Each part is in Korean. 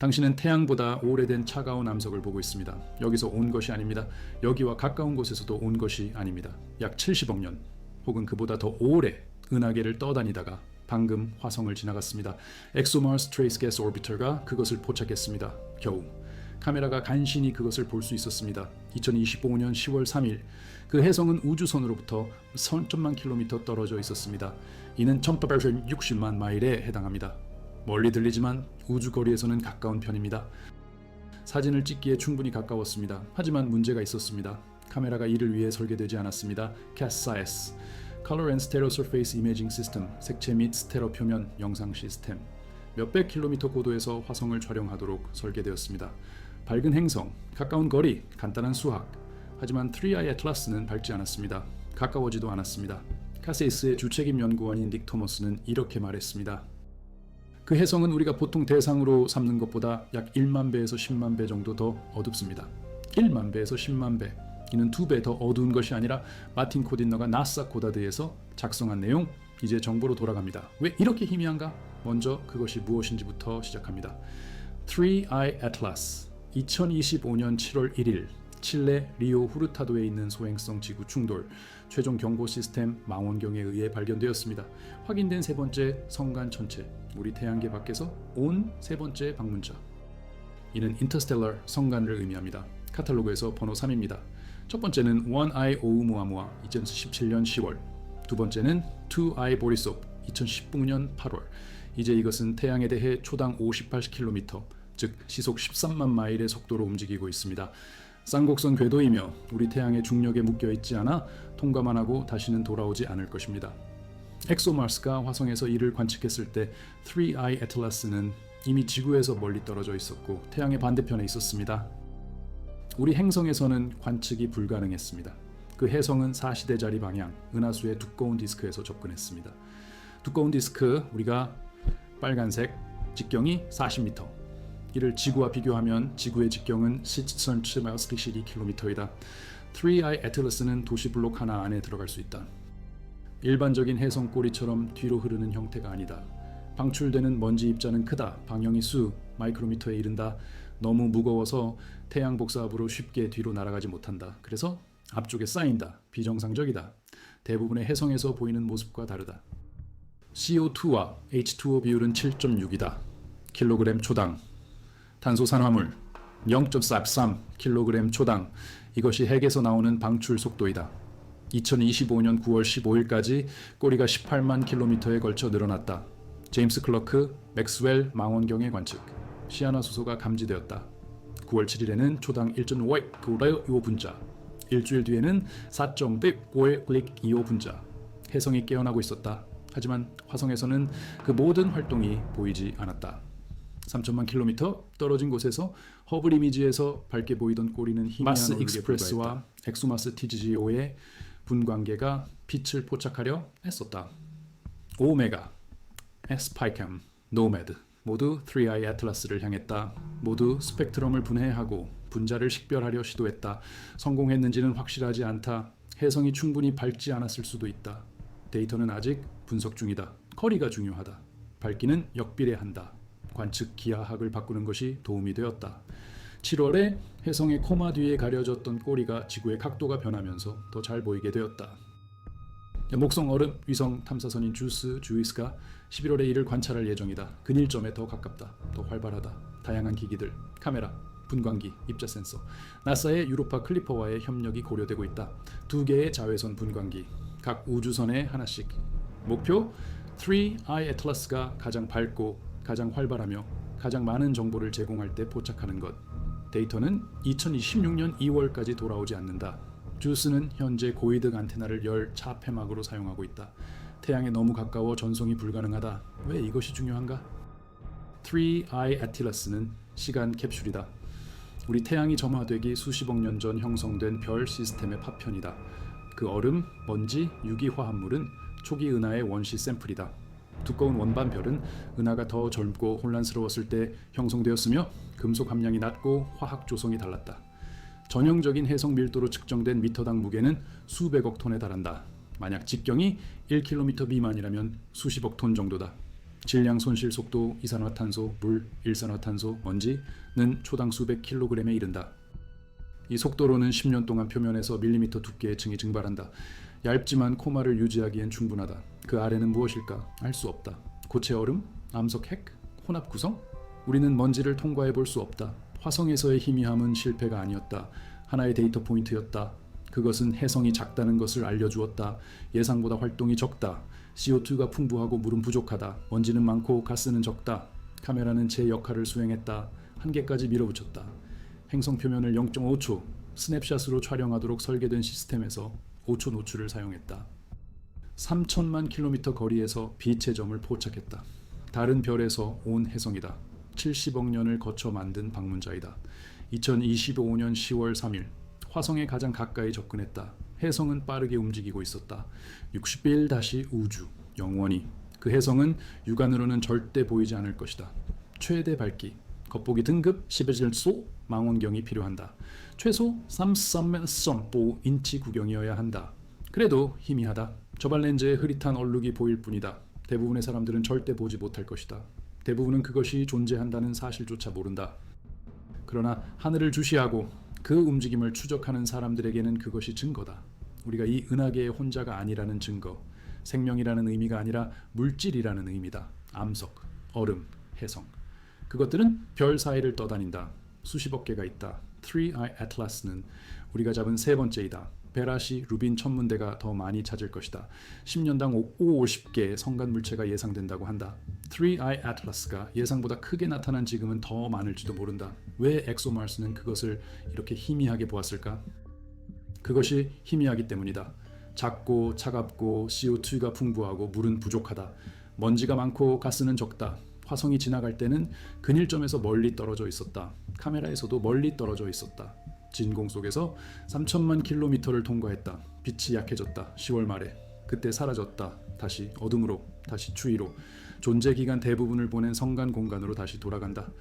당신은 태양보다 오래된 차가운 암석을 보고 있습니다. 여기서 온 것이 아닙니다. 여기와 가까운 곳에서도 온 것이 아닙니다. 약 70억 년 혹은 그보다 더 오래 은하계를 떠다니다가 방금 화성을 지나갔습니다. 엑소마스 트레이스 게스 오비터가 그것을 포착했습니다. 겨우 카메라가 간신히 그것을 볼 수 있었습니다. 2025년 10월 3일 그 해성은 우주선으로부터 선천만 킬로미터 떨어져 있었습니다. 이는 1860만 마일에 해당합니다. 멀리 들리지만 우주 거리에서는 가까운 편입니다. 사진을 찍기에 충분히 가까웠습니다. 하지만 문제가 있었습니다. 카메라가 이를 위해 설계되지 않았습니다. CAS-SIS Color and Stereo Surface Imaging System 색채 및 스테레오 표면 영상 시스템 몇백 킬로미터 고도에서 화성을 촬영하도록 설계되었습니다. 밝은 행성, 가까운 거리, 간단한 수학. 하지만 3i 애틀라스는 밝지 않았습니다. 가까워지도 않았습니다. 카세이스의 주책임 연구원인 닉 토머스는 이렇게 말했습니다. 그 해성은 우리가 보통 대상으로 삼는 것보다 약 1만 배에서 10만 배 정도 더 어둡습니다. 1만 배에서 10만 배. 이는 두 배 더 어두운 것이 아니라 마틴 코딘너가 나사 고다드에서 작성한 내용 이제 정보로 돌아갑니다. 왜 이렇게 희미한가? 먼저 그것이 무엇인지부터 시작합니다. 3i Atlas 2025년 7월 1일 칠레 리오 후르타도에 있는 소행성 지구 충돌 최종 경보 시스템 망원경에 의해 발견되었습니다. 확인된 세 번째 성간 천체 우리 태양계 밖에서 온 세 번째 방문자 이는 인터스텔러 성간을 의미합니다. 카탈로그에서 번호 3입니다. 첫 번째는 One Eye 오우무아무아 2017년 10월 두 번째는 Two Eye 보리솝 2019년 8월 이제 이것은 태양에 대해 초당 58km 즉 시속 13만 마일의 속도로 움직이고 있습니다. 쌍곡선 궤도이며 우리 태양의 중력에 묶여 있지 않아 통과만 하고 다시는 돌아오지 않을 것입니다. 엑소마스가 화성에서 이를 관측했을 때 3i 애틀라스는 이미 지구에서 멀리 떨어져 있었고 태양의 반대편에 있었습니다. 우리 행성에서는 관측이 불가능했습니다. 그 해성은 사시대 자리 방향 은하수의 두꺼운 디스크에서 접근했습니다. 두꺼운 디스크 우리가 빨간색 직경이 40m. 이를 지구와 비교하면 지구의 직경은 1772km이다. 3i 애틀러스는 도시 블록 하나 안에 들어갈 수 있다. 일반적인 해성 꼬리처럼 뒤로 흐르는 형태가 아니다. 방출되는 먼지 입자는 크다. 방형이 수 마이크로미터에 이른다. 너무 무거워서 태양 복사압으로 쉽게 뒤로 날아가지 못한다. 그래서 앞쪽에 쌓인다. 비정상적이다. 대부분의 해성에서 보이는 모습과 다르다. CO2와 H2O 비율은 7.6이다. 킬로그램 초당. 탄소 산화물 0.43 킬로그램 초당. 이것이 핵에서 나오는 방출 속도이다. 2025년 9월 15일까지 꼬리가 18만 킬로미터에 걸쳐 늘어났다. 제임스 클러크 맥스웰 망원경의 관측. 시아나수소가 감지되었다. 9월 7일에는 초당 1.5 분자. 일주일 뒤에는 4.1 분자. 해성이 깨어나고 있었다. 하지만 화성에서는 그 모든 활동이 보이지 않았다. 3천만 킬로미터 떨어진 곳에서 허블 이미지에서 밝게 보이던 꼬리는 희미한 마스 익스프레스와. 엑소마스 TGO의 분광계가 빛을 포착하려 했었다. 오메가, 에스파이캠, 노매드 모두 3i 애틀라스를 향했다. 모두 스펙트럼을 분해하고 분자를 식별하려 시도했다. 성공했는지는 확실하지 않다. 해성이 충분히 밝지 않았을 수도 있다. 데이터는 아직 분석 중이다. 거리가 중요하다. 밝기는 역비례한다. 관측 기하학을 바꾸는 것이 도움이 되었다. 7월에 해성의 코마 뒤에 가려졌던 꼬리가 지구의 각도가 변하면서 더 잘 보이게 되었다. 목성 얼음 위성 탐사선인 주스 주이스가 11월에 이를 관찰할 예정이다. 근일점에 더 가깝다. 더 활발하다. 다양한 기기들, 카메라, 분광기, 입자 센서. 나사의 유로파 클리퍼와의 협력이 고려되고 있다. 두 개의 자외선 분광기, 각 우주선에 하나씩. 목표 3i 애틀라스가 가장 밝고 가장 활발하며 가장 많은 정보를 제공할 때 포착하는 것. 데이터는 2026년 2월까지 돌아오지 않는다. 주스는 현재 고이득 안테나를 열 차폐막으로 사용하고 있다. 태양에 너무 가까워 전송이 불가능하다. 왜 이것이 중요한가? 3i 아틸라스는 시간 캡슐이다. 우리 태양이 점화되기 수십억 년 전 형성된 별 시스템의 파편이다. 그 얼음, 먼지, 유기화합물은 초기 은하의 원시 샘플이다. 두꺼운 원반별은 은하가 더 젊고 혼란스러웠을 때 형성되었으며 금속 함량이 낮고 화학 조성이 달랐다. 전형적인 해성 밀도로 측정된 미터당 무게는 수백억 톤에 달한다. 만약 직경이 1km 미만이라면 수십억 톤 정도다. 질량 손실 속도 이산화탄소, 물, 일산화탄소, 먼지는 초당 수백 킬로그램에 이른다. 이 속도로는 10년 동안 표면에서 밀리미터 두께의 층이 증발한다. 얇지만 코마를 유지하기엔 충분하다. 그 아래는 무엇일까? 알 수 없다. 고체 얼음? 암석 핵? 혼합 구성? 우리는 먼지를 통과해 볼 수 없다. 화성에서의 희미함은 실패가 아니었다. 하나의 데이터 포인트였다. 그것은 해성이 작다는 것을 알려주었다. 예상보다 활동이 적다. CO2가 풍부하고 물은 부족하다. 먼지는 많고 가스는 적다. 카메라는 제 역할을 수행했다. 한계까지 밀어붙였다. 행성 표면을 0.5초 스냅샷으로 촬영하도록 설계된 시스템에서 5초 노출을 사용했다. 3천만 킬로미터 거리에서 빛의 점을 포착했다. 다른 별에서 온 해성이다. 70억 년을 거쳐 만든 방문자이다. 2025년 10월 3일 화성에 가장 가까이 접근했다. 해성은 빠르게 움직이고 있었다. 60일 다시 우주 영원히 그 해성은 육안으로는 절대 보이지 않을 것이다. 최대 밝기 겉보기 등급 11질소 망원경이 필요한다. 최소 3.3인치 구경이어야 한다. 그래도 희미하다. 저발 렌즈에 흐릿한 얼룩이 보일 뿐이다. 대부분의 사람들은 절대 보지 못할 것이다. 대부분은 그것이 존재한다는 사실조차 모른다. 그러나 하늘을 주시하고 그 움직임을 추적하는 사람들에게는 그것이 증거다. 우리가 이 은하계의 혼자가 아니라는 증거. 생명이라는 의미가 아니라 물질이라는 의미다. 암석, 얼음, 해성. 그것들은 별 사이를 떠다닌다. 수십억 개가 있다. Three Eye Atlas는 우리가 잡은 세 번째이다. 베라시, 루빈 천문대가 더 많이 찾을 것이다. 10년당 5, 50개의 성간 물체가 예상된다고 한다. Three Eye Atlas가 예상보다 크게 나타난 지금은 더 많을지도 모른다. 왜 엑소마스는 그것을 이렇게 희미하게 보았을까? 그것이 희미하기 때문이다. 작고 차갑고 CO2가 풍부하고 물은 부족하다. 먼지가 많고 가스는 적다. 화성이 지나갈 때는 근일점에서 멀리 떨어져 있었다. 카메라에서도 멀리 떨어져 있었다. 진공 속에서 3천만 킬로미터를 통과했다. 빛이 약해졌다. 10월 말에 그때 사라졌다. 다시 어둠으로, 다시 추위로 존재 기간 대부분을 보낸 성간 공간으로 다시 돌아간다.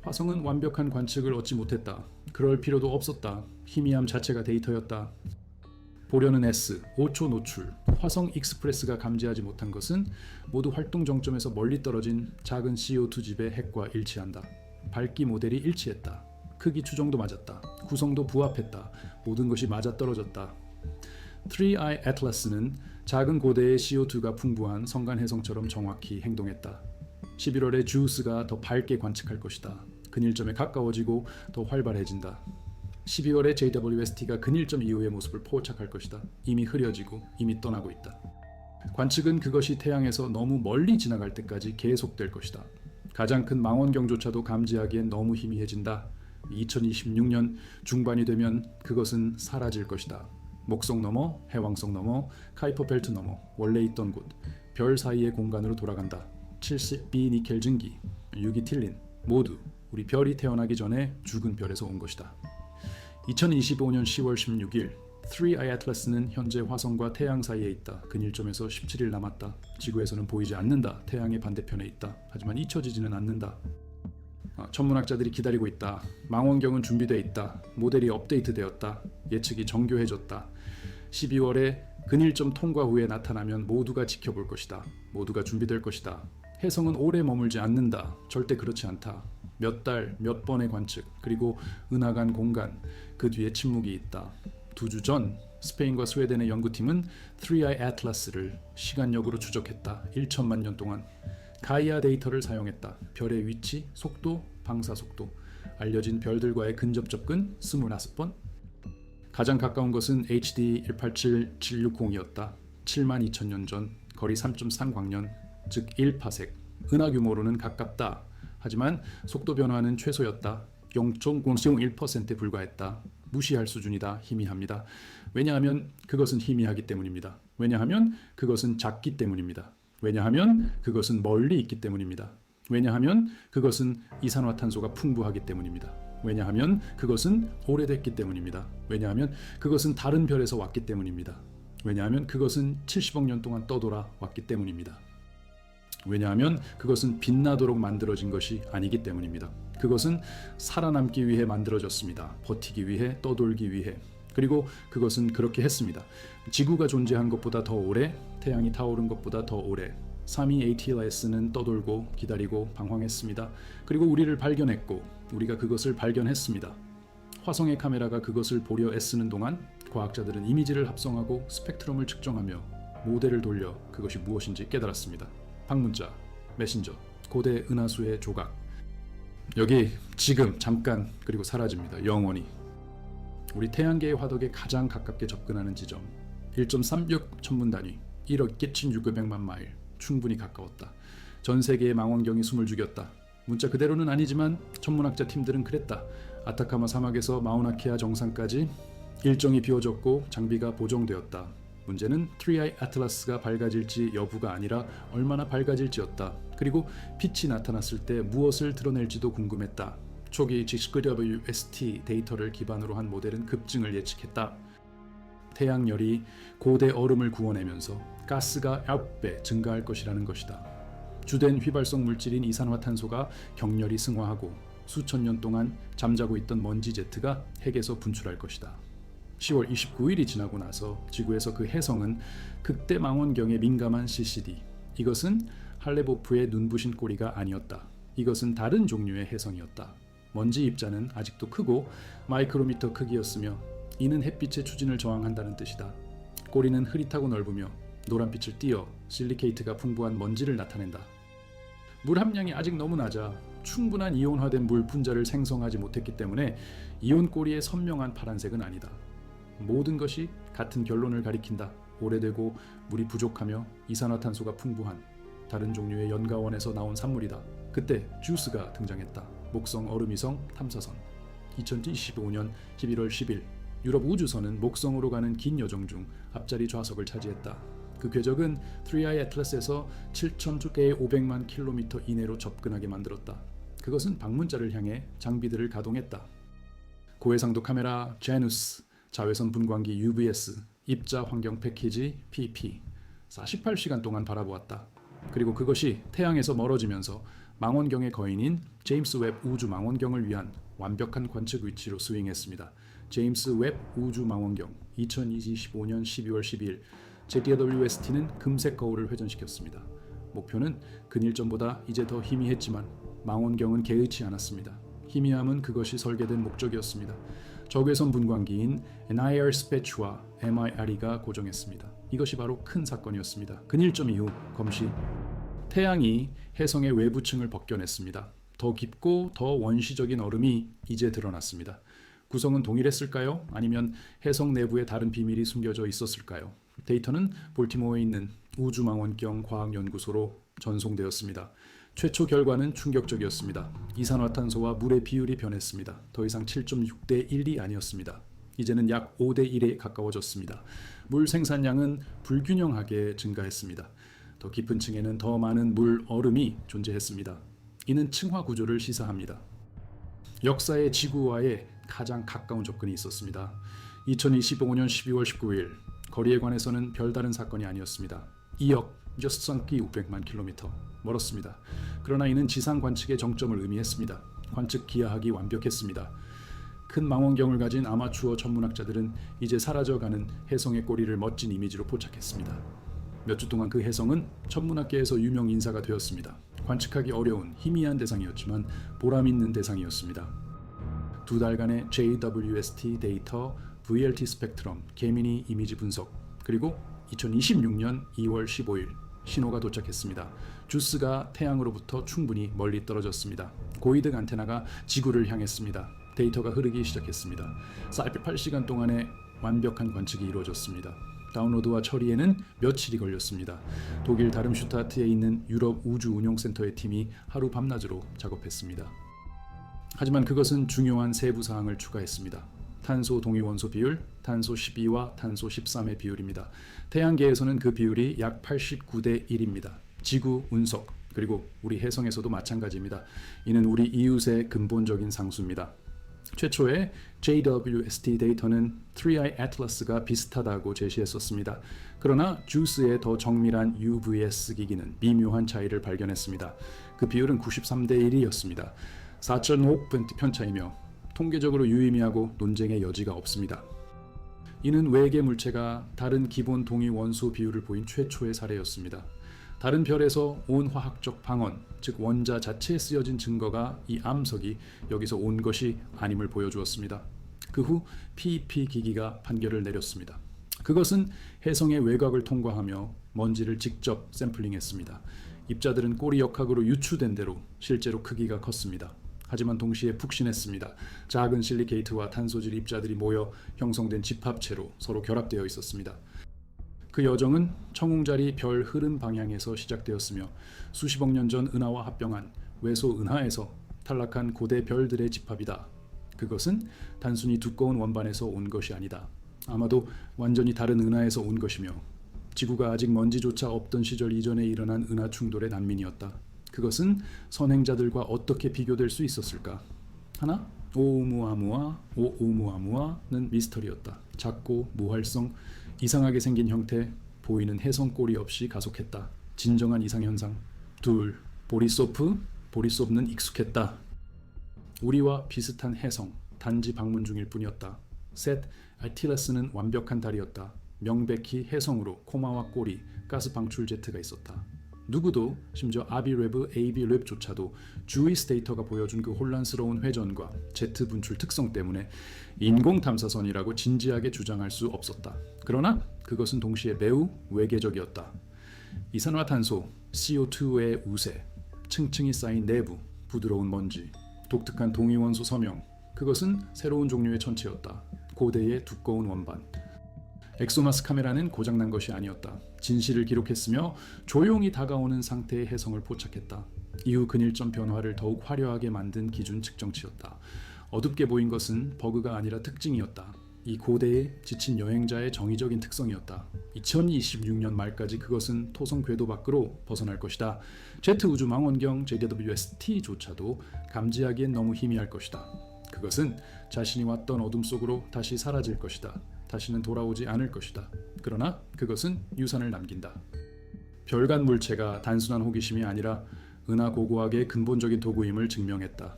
화성은 완벽한 관측을 얻지 못했다. 그럴 필요도 없었다. 희미함 자체가 데이터였다. 보려는 S, 5초 노출, 화성 익스프레스가 감지하지 못한 것은 모두 활동 정점에서 멀리 떨어진 작은 CO2 집의 핵과 일치한다. 밝기 모델이 일치했다. 크기 추정도 맞았다. 구성도 부합했다. 모든 것이 맞아떨어졌다. Three Eye Atlas는 작은 고대의 CO2가 풍부한 성간 해성처럼 정확히 행동했다. 11월에 주스가 더 밝게 관측할 것이다. 근일점에 가까워지고 더 활발해진다. 12월에 JWST가 근일점 이후의 모습을 포착할 것이다. 이미 흐려지고 이미 떠나고 있다. 관측은 그것이 태양에서 너무 멀리 지나갈 때까지 계속될 것이다. 가장 큰 망원경조차도 감지하기엔 너무 희미해진다. 2026년 중반이 되면 그것은 사라질 것이다. 목성 너머, 해왕성 너머, 카이퍼 벨트 너머, 원래 있던 곳, 별 사이의 공간으로 돌아간다. 70B 니켈 증기, 유기틸린 모두 우리 별이 태어나기 전에 죽은 별에서 온 것이다. 2025년 10월 16일 Three Eye Atlas는 현재 화성과 태양 사이에 있다. 근일점에서 17일 남았다. 지구에서는 보이지 않는다. 태양의 반대편에 있다. 하지만 잊혀지지는 않는다. 아, 천문학자들이 기다리고 있다. 망원경은 준비되어 있다. 모델이 업데이트되었다. 예측이 정교해졌다. 12월에 근일점 통과 후에 나타나면 모두가 지켜볼 것이다. 모두가 준비될 것이다. 해성은 오래 머물지 않는다. 절대 그렇지 않다. 몇 달, 몇 번의 관측, 그리고 은하간 공간, 그 뒤에 침묵이 있다. 두 주 전 스페인과 스웨덴의 연구팀은 3i 애틀라스를 시간역으로 추적했다. 1천만 년 동안 가이아 데이터를 사용했다. 별의 위치, 속도, 방사 속도, 알려진 별들과의 근접 접근 25번. 가장 가까운 것은 HD 187760이었다. 7만 2천 년 전, 거리 3.3 광년, 즉 1파색. 은하 규모로는 가깝다. 하지만 속도 변화는 최소였다. 0.001%에 불과했다. 무시할 수준이다. 희미합니다. 왜냐하면 그것은 희미하기 때문입니다. 왜냐하면 그것은 작기 때문입니다. 왜냐하면 그것은 멀리 있기 때문입니다. 왜냐하면 그것은 이산화탄소가 풍부하기 때문입니다. 왜냐하면 그것은 오래됐기 때문입니다. 왜냐하면 그것은 다른 별에서 왔기 때문입니다. 왜냐하면 그것은 70억 년 동안 떠돌아 왔기 때문입니다. 왜냐하면 그것은 빛나도록 만들어진 것이 아니기 때문입니다. 그것은 살아남기 위해 만들어졌습니다. 버티기 위해, 떠돌기 위해. 그리고 그것은 그렇게 했습니다. 지구가 존재한 것보다 더 오래, 태양이 타오른 것보다 더 오래, 3위 ATLS는 떠돌고 기다리고 방황했습니다. 그리고 우리를 발견했고 우리가 그것을 발견했습니다. 화성의 카메라가 그것을 보려 애쓰는 동안 과학자들은 이미지를 합성하고 스펙트럼을 측정하며 모델을 돌려 그것이 무엇인지 깨달았습니다. 방문자, 메신저, 고대 은하수의 조각. 여기 지금 잠깐 그리고 사라집니다. 영원히. 우리 태양계의 화덕에 가장 가깝게 접근하는 지점 1.36 천문 단위 1억 깨친 600만 마일 충분히 가까웠다. 전 세계의 망원경이 숨을 죽였다. 문자 그대로는 아니지만 천문학자 팀들은 그랬다. 아타카마 사막에서 마우나케아 정상까지 일정이 비워졌고 장비가 보정되었다. 문제는 트리아이 아틀라스가 밝아질지 여부가 아니라 얼마나 밝아질지였다. 그리고 빛이 나타났을 때 무엇을 드러낼지도 궁금했다. 초기 GWST 데이터를 기반으로 한 모델은 급증을 예측했다. 태양열이 고대 얼음을 구워내면서 가스가 9배 증가할 것이라는 것이다. 주된 휘발성 물질인 이산화탄소가 격렬히 승화하고 수천 년 동안 잠자고 있던 먼지 제트가 핵에서 분출할 것이다. 10월 29일이 지나고 나서 지구에서 그 해성은 극대 망원경에 민감한 CCD. 이것은 할레보프의 눈부신 꼬리가 아니었다. 이것은 다른 종류의 해성이었다. 먼지 입자는 아직도 크고 마이크로미터 크기였으며 이는 햇빛의 추진을 저항한다는 뜻이다. 꼬리는 흐릿하고 넓으며 노란빛을 띠어 실리케이트가 풍부한 먼지를 나타낸다. 물 함량이 아직 너무 낮아 충분한 이온화된 물 분자를 생성하지 못했기 때문에 이온 꼬리의 선명한 파란색은 아니다. 모든 것이 같은 결론을 가리킨다. 오래되고 물이 부족하며 이산화탄소가 풍부한 다른 종류의 연가원에서 나온 산물이다. 그때 주스가 등장했다. 목성 얼음위성 탐사선. 2025년 11월 10일 유럽 우주선은 목성으로 가는 긴 여정 중 앞자리 좌석을 차지했다. 그 궤적은 3i 애틀라스에서 7,000개의 500만 킬로미터 이내로 접근하게 만들었다. 그것은 방문자를 향해 장비들을 가동했다. 고해상도 카메라 제누스, 자외선 분광기 UVS, 입자 환경 패키지 PP 48시간 동안 바라보았다. 그리고 그것이 태양에서 멀어지면서 망원경의 거인인 제임스 웹 우주 망원경을 위한 완벽한 관측 위치로 스윙했습니다. 제임스 웹 우주 망원경 2025년 12월 12일 JWST는 금색 거울을 회전시켰습니다. 목표는 근일전보다 이제 더 희미했지만 망원경은 개의치 않았습니다. 희미함은 그것이 설계된 목적이었습니다. 적외선 분광기인 NIR 스페츠와 MIRE가 고정했습니다. 이것이 바로 큰 사건이었습니다. 근일점 이후 검시 태양이 해성의 외부층을 벗겨냈습니다. 더 깊고 더 원시적인 얼음이 이제 드러났습니다. 구성은 동일했을까요? 아니면 해성 내부에 다른 비밀이 숨겨져 있었을까요? 데이터는 볼티모어에 있는 우주망원경 과학연구소로 전송되었습니다. 최초 결과는 충격적이었습니다. 이산화탄소와 물의 비율이 변했습니다. 더 이상 7.6대 1이 아니었습니다. 이제는 약 5대 1에 가까워졌습니다. 물 생산량은 불균형하게 증가했습니다. 더 깊은 층에는 더 많은 물 얼음이 존재했습니다. 이는 층화 구조를 시사합니다. 역사의 지구와의 가장 가까운 접근이 있었습니다. 2025년 12월 19일 거리에 관해서는 별다른 사건이 아니었습니다. 2억 여성기 600만 킬로미터 멀었습니다. 그러나 이는 지상 관측의 정점을 의미했습니다. 관측 기하학이 완벽했습니다. 큰 망원경을 가진 아마추어 천문학자들은 이제 사라져가는 해성의 꼬리를 멋진 이미지로 포착했습니다. 몇 주 동안 그 해성은 천문학계에서 유명 인사가 되었습니다. 관측하기 어려운 희미한 대상이었지만 보람 있는 대상이었습니다. 두 달간의 JWST 데이터, VLT 스펙트럼, 개미니 이미지 분석, 그리고 2026년 2월 15일 신호가 도착했습니다. 주스가 태양으로부터 충분히 멀리 떨어졌습니다. 고이득 안테나가 지구를 향했습니다. 데이터가 흐르기 시작했습니다. 48시간 동안의 완벽한 관측이 이루어졌습니다. 다운로드와 처리에는 며칠이 걸렸습니다. 독일 다름슈타트에 있는 유럽 우주 운용센터의 팀이 하루 밤낮으로 작업했습니다. 하지만 그것은 중요한 세부 사항을 추가했습니다. 탄소 동위 원소 비율, 탄소 12와 탄소 13의 비율입니다. 태양계에서는 그 비율이 약 89대 1입니다. 지구, 운석, 그리고 우리 해성에서도 마찬가지입니다. 이는 우리 이웃의 근본적인 상수입니다. 최초의 JWST 데이터는 3i 애틀라스가 비슷하다고 제시했었습니다. 그러나 주스의 더 정밀한 UVS 기기는 미묘한 차이를 발견했습니다. 그 비율은 93대 1이었습니다. 4.5% 편차이며 통계적으로 유의미하고 논쟁의 여지가 없습니다. 이는 외계 물체가 다른 기본 동위 원소 비율을 보인 최초의 사례였습니다. 다른 별에서 온 화학적 방언, 즉 원자 자체에 쓰여진 증거가 이 암석이 여기서 온 것이 아님을 보여주었습니다. 그 후 PEP 기기가 판결을 내렸습니다. 그것은 해성의 외곽을 통과하며 먼지를 직접 샘플링했습니다. 입자들은 꼬리 역학으로 유추된 대로 실제로 크기가 컸습니다. 하지만 동시에 푹신했습니다. 작은 실리케이트와 탄소질 입자들이 모여 형성된 집합체로 서로 결합되어 있었습니다. 그 여정은 청웅자리 별 흐름 방향에서 시작되었으며 수십억 년 전 은하와 합병한 외소 은하에서 탈락한 고대 별들의 집합이다. 그것은 단순히 두꺼운 원반에서 온 것이 아니다. 아마도 완전히 다른 은하에서 온 것이며 지구가 아직 먼지조차 없던 시절 이전에 일어난 은하 충돌의 난민이었다. 그것은 선행자들과 어떻게 비교될 수 있었을까? 하나 오우무아무아 오우무아무아는 미스터리였다. 작고 무활성 이상하게 생긴 형태 보이는 해성 꼬리 없이 가속했다. 진정한 이상 현상. 둘 보리소프 보리소프는 익숙했다. 우리와 비슷한 해성 단지 방문 중일 뿐이었다. 셋 알티라스는 완벽한 달이었다. 명백히 해성으로 코마와 꼬리 가스 방출 제트가 있었다. 누구도 심지어 아비랩브 AB랩조차도 주위 스테이터가 보여준 그 혼란스러운 회전과 제트 분출 특성 때문에 인공 탐사선이라고 진지하게 주장할 수 없었다. 그러나 그것은 동시에 매우 외계적이었다. 이산화탄소, CO2의 우세, 층층이 쌓인 내부, 부드러운 먼지, 독특한 동위원소 서명. 그것은 새로운 종류의 천체였다. 고대의 두꺼운 원반. 엑소마스 카메라는 고장난 것이 아니었다. 진실을 기록했으며 조용히 다가오는 상태의 해성을 포착했다. 이후 근일점 변화를 더욱 화려하게 만든 기준 측정치였다. 어둡게 보인 것은 버그가 아니라 특징이었다. 이 고대의 지친 여행자의 정의적인 특성이었다. 2026년 말까지 그것은 토성 궤도 밖으로 벗어날 것이다. 제트 우주 망원경 JWST조차도 감지하기엔 너무 희미할 것이다. 그것은 자신이 왔던 어둠 속으로 다시 사라질 것이다. 다시는 돌아오지 않을 것이다. 그러나 그것은 유산을 남긴다. 별간 물체가 단순한 호기심이 아니라 은하 고고학의 근본적인 도구임을 증명했다.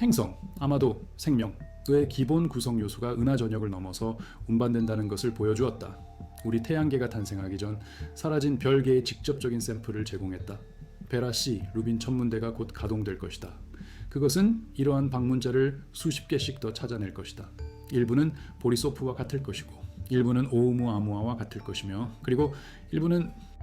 행성, 아마도 생명 의 기본 구성 요소가 은하 전역을 넘어서 운반된다는 것을 보여주었다. 우리 태양계가 탄생하기 전 사라진 별계의 직접적인 샘플을 제공했다. 베라 C 루빈 천문대가 곧 가동될 것이다. 그것은 이러한 방문자를 수십 개씩 더 찾아낼 것이다. 일부는 보리소프와 같을 것이고 일부는 오우무아무아와 같을 것이며 그리고 일부는